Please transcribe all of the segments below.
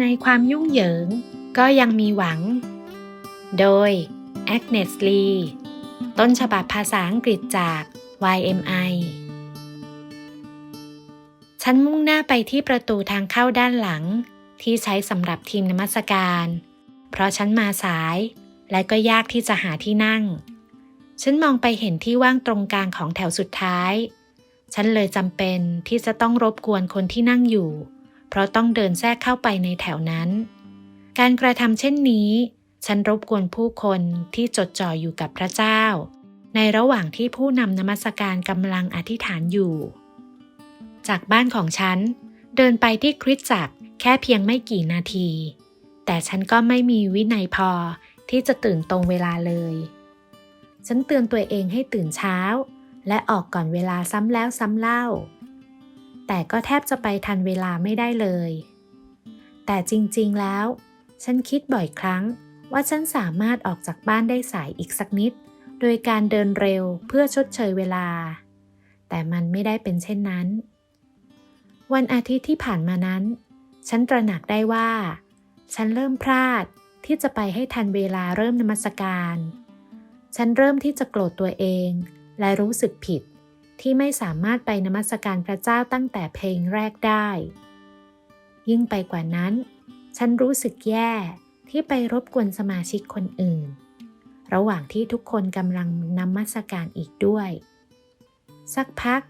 ในความยุ่งเหยิง ก็ยังมีหวัง โดย Agnes Lee ต้นฉบับภาษาอังกฤษจาก YMI ฉันมุ่งหน้าไปที่ประตูทางเข้าด้านหลัง ที่ใช้สำหรับทีมนมัสการ เพราะฉันมาสาย และก็ยากที่จะหาที่นั่ง ฉันมองไปเห็นที่ว่างตรงกลางของแถวสุดท้าย ฉันเลยจำเป็นที่จะต้องรบกวนคนที่นั่งอยู่ เพราะต้องเดินแทรกเข้าไปในแถวนั้น การกระทำเช่นนี้ ฉันรบกวนผู้คนที่จดจ่ออยู่กับพระเจ้า ในระหว่างที่ผู้นำนมัสการกำลังอธิษฐานอยู่ จากบ้านของฉัน เดินไปที่คริสตจักรแค่เพียงไม่กี่นาที แต่ฉันก็ไม่มีวินัยพอที่จะตื่นตรงเวลาเลย ฉันเตือนตัวเองให้ตื่นเช้า และออกก่อนเวลาซ้ำแล้วซ้ำเล่า แต่ก็แทบจะไปทันเวลาไม่ได้เลย แต่จริงๆแล้ว ฉันคิดบ่อยครั้งว่าฉันสามารถออกจากบ้านได้สายอีกสักนิด โดยการเดินเร็วเพื่อชดเชยเวลา แต่มันไม่ได้เป็นเช่นนั้น วันอาทิตย์ที่ผ่านมานั้น ฉันตระหนักได้ว่า ฉันเริ่มพลาดที่จะไปให้ทันเวลาเริ่มนมัสการ ฉันเริ่มที่จะโกรธตัวเอง และรู้สึกผิด ที่ไม่สามารถไปนมัสการพระเจ้าตั้งแต่เพลงแรกได้ ยิ่งไปกว่านั้น ฉันรู้สึกแย่ที่ไปรบกวนสมาชิกคนอื่น ระหว่างที่ทุกคนกำลังนมัสการอีกด้วย สักพัก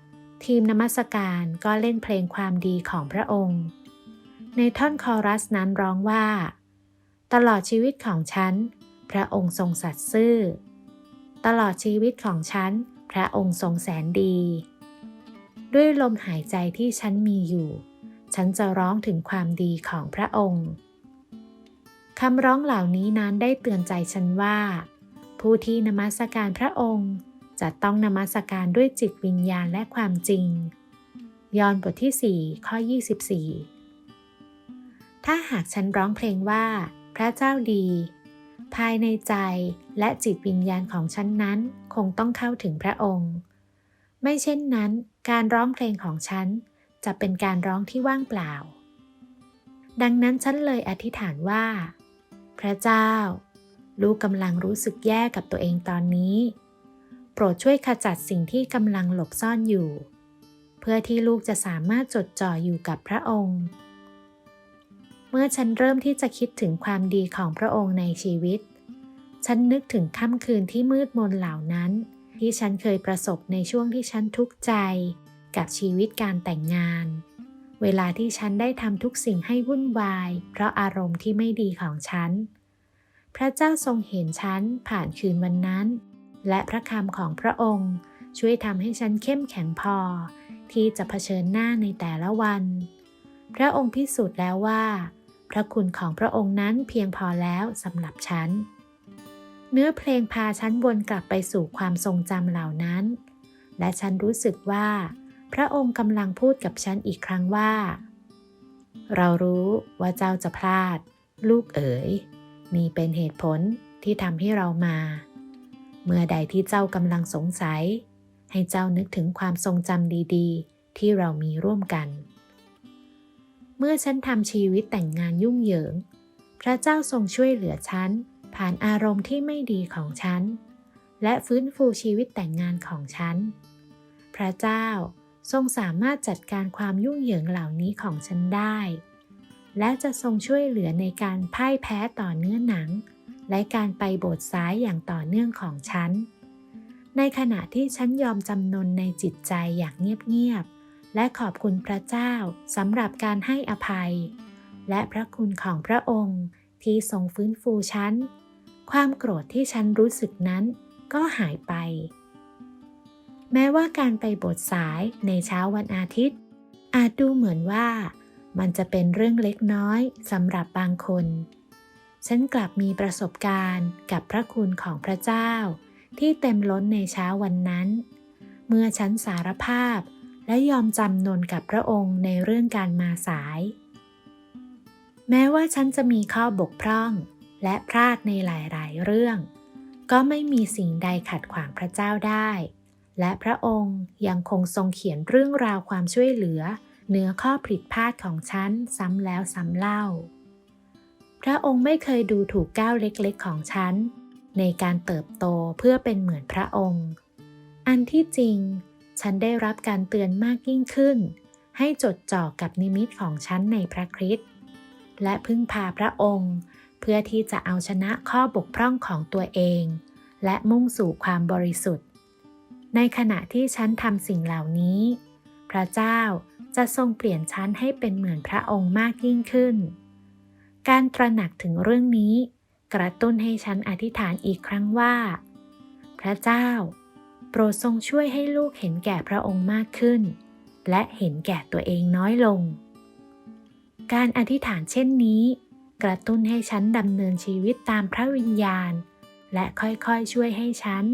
ทีมนมัสการก็เล่นเพลงความดีของพระองค์ ในท่อนคอรัสนั้นร้องว่า ตลอดชีวิตของฉัน พระองค์ทรงสัตย์ซื่อ ตลอดชีวิตของฉัน ระองค์ทรงแสนดี ด้วยลมหายใจที่ฉันมีอยู่ ฉันจะร้องถึงความดีของพระองค์คำร้องเหล่านี้นั้นได้เตือนใจฉันว่า ผู้ที่นมัสการพระองค์จะต้องนมัสการด้วยจิตวิญญาณและความจริง ยอห์นบทที่ 4 ข้อ 24 ถ้าหากฉันร้องเพลงว่า พระเจ้าดี ภายในใจและจิตวิญญาณของฉันนั้นคงต้องเข้าถึงพระองค์ ไม่เช่นนั้น การร้องเพลงของฉันจะเป็นการร้องที่ว่างเปล่า ดังนั้นฉันเลยอธิษฐานว่า พระเจ้า ลูกกำลังรู้สึกแย่กับตัวเองตอนนี้ โปรดช่วยขจัดสิ่งที่กำลังหลบซ่อนอยู่ เพื่อที่ลูกจะสามารถจดจ่ออยู่กับพระองค์ มื่อฉันเริ่มที่จะคิดถึงความดีของพระองค์ในชีวิต ฉันนึกถึงค่ำคืนที่มืดมนเหล่านั้น ที่ฉันเคยประสบในช่วงที่ฉันทุกข์ใจ กับชีวิตการแต่งงาน เวลาที่ฉันได้ทำทุกสิ่งให้วุ่นวาย เพราะอารมณ์ที่ไม่ดีของฉัน พระเจ้าทรงเห็นฉันผ่านคืนวันนั้น และพระคำของพระองค์ช่วยทำให้ฉันเข้มแข็งพอ ที่จะเผชิญหน้าในแต่ละวัน พระองค์พิสูจน์แล้วว่า พระคุณของพระองค์นั้นเพียงพอแล้วสำหรับฉัน เนื้อเพลงพาฉันวนกลับไปสู่ความทรงจำเหล่านั้น และฉันรู้สึกว่า พระองค์กำลังพูดกับฉันอีกครั้งว่า เรารู้ว่าเจ้าจะพลาด ลูกเอ๋ยนี่เป็นเหตุผลที่ทำให้เรามา เมื่อใดที่เจ้ากำลังสงสัย ให้เจ้านึกถึงความทรงจำดี ๆ ที่เรามีร่วมกัน เมื่อฉันทำชีวิตแต่งงานยุ่งเหยิง พระเจ้าทรงช่วยเหลือฉัน ผ่านอารมณ์ที่ไม่ดีของฉัน และฟื้นฟูชีวิตแต่งงานของฉัน พระเจ้าทรงสามารถจัดการความยุ่งเหยิงเหล่านี้ของฉันได้ และจะทรงช่วยเหลือในการพ่ายแพ้ต่อเนื้อหนัง และการไปโบสถ์ซ้ายอย่างต่อเนื่องของฉัน ในขณะที่ฉันยอมจำนนในจิตใจอย่างเงียบๆ และขอบคุณพระเจ้าสำหรับการให้อภัย และพระคุณของพระองค์ที่ทรงฟื้นฟูฉัน ความโกรธที่ฉันรู้สึกนั้นก็หายไป แม้ว่าการไปโบสถ์สายในเช้าวันอาทิตย์ อาจดูเหมือนว่ามันจะเป็นเรื่องเล็กน้อยสำหรับบางคน ฉันกลับมีประสบการณ์กับพระคุณของพระเจ้า ที่เต็มล้นในเช้าวันนั้น เมื่อฉันสารภาพ และยอมจำนนกับพระองค์ในเรื่องการมาสาย แม้ว่าฉันจะมีข้อบกพร่องและพลาดในหลาย ๆ เรื่อง ก็ไม่มีสิ่งใดขัดขวางพระเจ้าได้ และพระองค์ยังคงทรงเขียนเรื่องราวความช่วยเหลือเหนือข้อผิดพลาดของฉันซ้ำแล้วซ้ำเล่า พระองค์ไม่เคยดูถูกก้าวเล็กๆของฉัน ในการเติบโตเพื่อเป็นเหมือนพระองค์ อันที่จริง ฉันได้รับการเตือนมากยิ่งขึ้น ให้จดจ่อกับนิมิตของฉันในพระคริสต์และพึ่งพาพระองค์ เพื่อที่จะเอาชนะข้อบกพร่องของตัวเอง และมุ่งสู่ความบริสุทธิ์ ในขณะที่ฉันทำสิ่งเหล่านี้ พระเจ้าจะทรงเปลี่ยนฉันให้เป็นเหมือนพระองค์มากยิ่งขึ้น การตระหนักถึงเรื่องนี้ กระตุ้นให้ฉันอธิษฐานอีกครั้งว่า พระเจ้า รดทรงช่วยให้ลูกเห็นแก่พระองค์มากขึ้น และเห็นแก่ตัวเองน้อยลง การอธิษฐานเช่นนี้ กระตุ้นให้ฉันดำเนินชีวิตตามพระวิญญาณ และค่อยๆช่วยให้ฉัน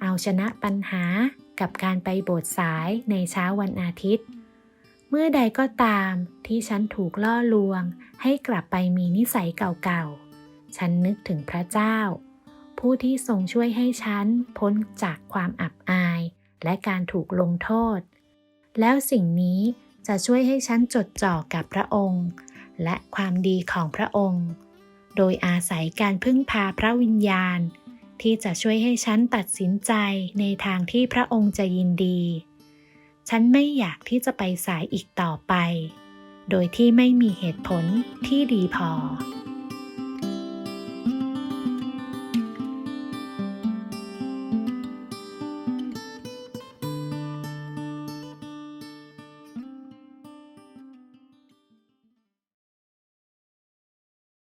เอาชนะปัญหากับการไปโบสถ์สายในเช้าวันอาทิตย์ เมื่อใดก็ตามที่ฉันถูกล่อลวง ให้กลับไปมีนิสัยเก่าๆ ฉันนึกถึงพระเจ้า ผู้ที่ทรงช่วยให้ฉันพ้นจากความอับอาย และการถูกลงโทษ แล้วสิ่งนี้จะช่วยให้ฉันจดจ่อกับพระองค์ และความดีของพระองค์ โดยอาศัยการพึ่งพาพระวิญญาณ ที่จะช่วยให้ฉันตัดสินใจในทางที่พระองค์จะยินดี ฉันไม่อยากที่จะไปสายอีกต่อไป โดยที่ไม่มีเหตุผลที่ดีพอ